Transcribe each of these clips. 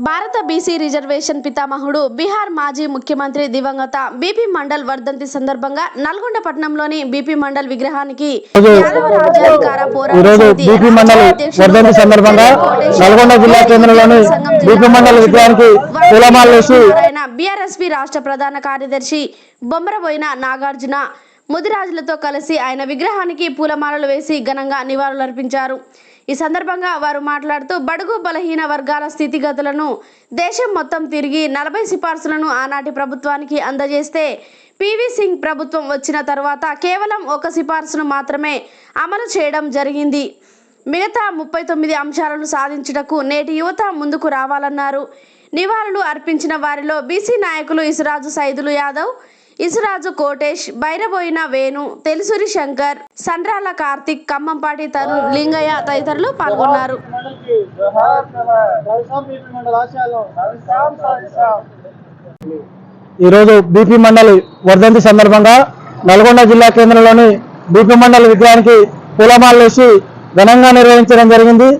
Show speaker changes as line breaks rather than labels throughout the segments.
భారత BC reservation పితామహుడు బీహార్ మాజీ ముఖ్యమంత్రి దివంగత బీపీ మండల్ వర్ధంతి సందర్భంగా నల్గొండ పట్టణంలోని బీపీ మండల్ విగ్రహానికి
బీపీ మండల్ వర్ధంతి సందర్భంగా నల్గొండ జిల్లా కేంద్రంలోని బీపీ మండల్ విగ్రహానికి
బీఆర్ఎస్పీ రాష్ట్ర ప్రధాన కార్యదర్శి బొమ్మరబోయిన నాగార్జున ముదిరాజులతో కలిసి ఆయన విగ్రహానికి పూలమాలలు వేసి ఘనంగా నివాళులర్పించారు. ఈ సందర్భంగా వారు మాట్లాడుతూ బడుగు బలహీన వర్గాల స్థితిగతులను దేశం మొత్తం తిరిగి నలభై సిఫార్సులను ఆనాటి ప్రభుత్వానికి అందజేస్తే పివి సింగ్ ప్రభుత్వం వచ్చిన తర్వాత కేవలం ఒక సిఫార్సును మాత్రమే అమలు చేయడం జరిగింది. మిగతా ముప్పై తొమ్మిది అంశాలను సాధించుటకు నేటి యువత ముందుకు రావాలన్నారు. నివాళులు అర్పించిన వారిలో బీసీ నాయకులు ఇసురాజు సైదులు యాదవ్ ఇసురాజు కోటేష్ బైరబోయిన వేణు తెలుసురి శంకర్ సండ్రాల కార్తిక్ ఖమ్మంపాటి తరుణ్ లింగయ్య తదితరులు పాల్గొన్నారు.
ఈరోజు బీపీ మండలి వర్ధంతి సందర్భంగా నల్గొండ జిల్లా కేంద్రంలోని బీపీ మండలి విగ్రహానికి పూలమాలలు వేసి ఘనంగా నిర్వహించడం జరిగింది.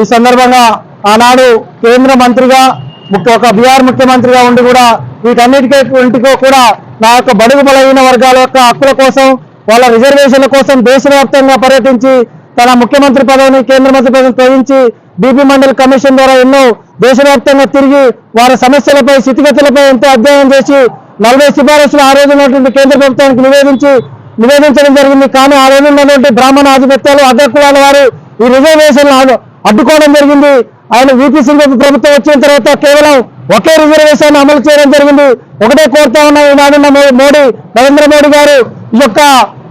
ఈ సందర్భంగా ఆనాడు కేంద్ర మంత్రిగా ఒక బీహార్ ముఖ్యమంత్రిగా ఉండి కూడా వీటన్నిటికీ ఇంటికో కూడా నా యొక్క బడుగు బలహీన వర్గాల యొక్క హక్కుల కోసం వాళ్ళ రిజర్వేషన్ల కోసం దేశవ్యాప్తంగా పర్యటించి తన ముఖ్యమంత్రి పదవిని కేంద్ర మంత్రి పదవిని తొలగించి బీపీ మండల్ కమిషన్ ద్వారా ఎన్నో దేశవ్యాప్తంగా తిరిగి వారి సమస్యలపై స్థితిగతులపై ఎంతో అధ్యయనం చేసి నలభై సిఫారసులు ఆ రోజు ఉన్నటువంటి కేంద్ర ప్రభుత్వానికి నివేదించి నివేదించడం జరిగింది. కానీ ఆ రోజు ఉన్నటువంటి బ్రాహ్మణ ఆధిపత్యాలు అగ్రకులాల వారు ఈ రిజర్వేషన్లు అడ్డు- అడ్డుకోవడం జరిగింది. ఆయన వీపీ సింగ్ ప్రభుత్వం వచ్చిన తర్వాత కేవలం ఒకే రిజర్వేషన్ అమలు చేయడం జరిగింది. ఒకటే కోరుతా ఉన్న నాడున్న మోడీ నరేంద్ర మోడీ గారు ఈ యొక్క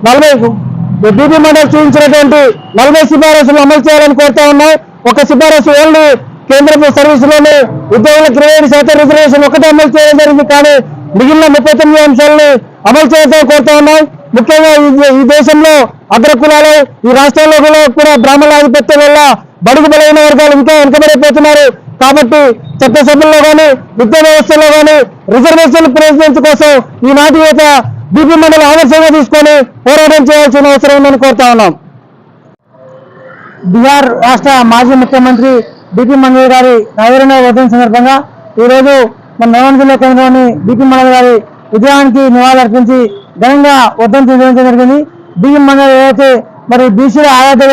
నలభై బీపీ మండలి చూపించినటువంటి నలభై సిఫారసులు అమలు చేయాలని కోరుతా ఉన్నాం. ఒక సిఫారసు ఓన్లీ కేంద్ర సర్వీసులోని ఉద్యోగులకు ఇరవై శాతం రిజర్వేషన్ ఒకటే అమలు చేయడం జరిగింది. కానీ మిగిలిన ముప్పై తొమ్మిది అంశాలని అమలు చేయడం కోరుతా ఉన్నాం. ముఖ్యంగా ఈ- ఈ దేశంలో అగ్రకులాలు ఈ రాష్ట్రాల్లో కూడా కూడా బ్రాహ్మణ ఆధిపత్యం వల్ల బడుగు బలైన వర్గాలు ఇంకా వెనుకబడిపోతున్నారు. కాబట్టి చట్టసభల్లో కానీ విద్యా వ్యవస్థలో కానీ రిజర్వేషన్ ప్రెసిడెన్స్ కోసం ఈనాటి యువత బీపీ మండలి ఆదర్శంగా తీసుకొని పోరాటం చేయాల్సిన అవసరం ఉందని కోరుతా ఉన్నాం. బీహార్ రాష్ట్ర మాజీ ముఖ్యమంత్రి బీపీ మండలి గారి నవీరణ వర్ధన సందర్భంగా ఈరోజు మన నల్గొండ జిల్లా కేంద్రంలోని బీపీ మండలి గారి విజయానికి నివాళులర్పించి ఘనంగా వర్ధన నిర్వహించడం జరిగింది. బీపీ మండలి ఏదైతే మరి బీసీల ఆరాధ్యం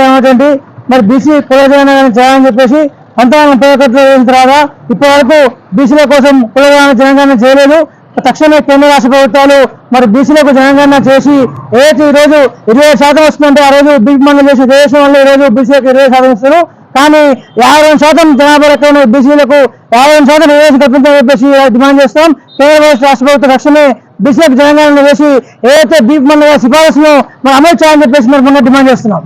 మరి బీసీ కులజన చేయాలని చెప్పేసి పంతొమ్మిది ముప్పై ఒకటిలో వేసిన తర్వాత ఇప్పటి వరకు బీసీల కోసం కులజన జనగణన చేయలేదు. తక్షణమే కేంద్ర రాష్ట్ర ప్రభుత్వాలు మరి బీసీలకు జనగణన చేసి ఏదైతే ఈరోజు రోజు ఇరవై శాతం వస్తుందంటే ఆ రోజు బిగ్ మండలి చేసి దేశం వల్ల ఈరోజు బీసీలకు ఇరవై శాతం ఇస్తారు కానీ యాభై శాతం జనాభా లెక్కన బీసీలకు యాభై శాతం రిజర్వేషన్ కల్పించాలని చెప్పేసి డిమాండ్ చేస్తాం కేంద్ర రాష్ట్ర ప్రభుత్వం తక్షణమే బీసీలకు జనగణన చేసి ఏదైతే బీగ్ మండలి సిఫారసును మరి అమలు చేయాలని చెప్పేసి మరి మొన్న డిమాండ్ చేస్తున్నాం.